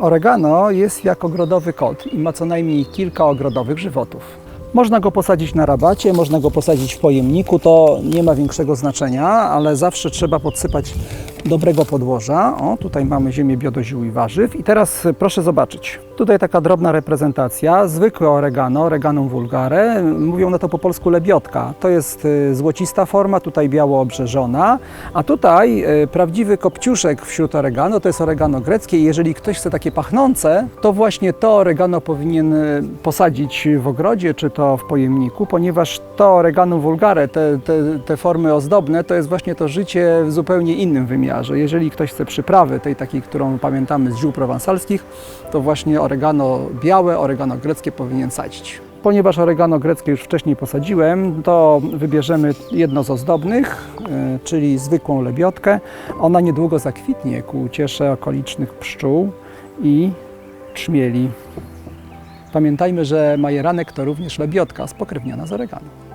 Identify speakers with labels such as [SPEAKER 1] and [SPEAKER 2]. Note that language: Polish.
[SPEAKER 1] Oregano jest jak ogrodowy kot i ma co najmniej kilka ogrodowych żywotów. Można go posadzić na rabacie, można go posadzić w pojemniku, to nie ma większego znaczenia, ale zawsze trzeba podsypać dobrego podłoża. O, tutaj mamy ziemię biodoziół i warzyw. I teraz y, proszę zobaczyć. Tutaj taka drobna reprezentacja, zwykłe oregano, oreganum vulgare, mówią na to po polsku lebiotka. To jest y, złocista forma, tutaj biało obrzeżona, a tutaj y, prawdziwy kopciuszek wśród oregano, to jest oregano greckie i jeżeli ktoś chce takie pachnące, to właśnie to oregano powinien posadzić w ogrodzie czy to w pojemniku, ponieważ to oreganum vulgare, te, te, te formy ozdobne, to jest właśnie to życie w zupełnie innym wymiarze. Jeżeli ktoś chce przyprawy, tej takiej, którą pamiętamy z ziół prowansalskich, to właśnie oregano białe, oregano greckie powinien sadzić. Ponieważ oregano greckie już wcześniej posadziłem, to wybierzemy jedno z ozdobnych, y, czyli zwykłą lebiotkę. Ona niedługo zakwitnie ku uciesze okolicznych pszczół i trzmieli. Pamiętajmy, że majeranek to również lebiotka spokrewniona z oregano.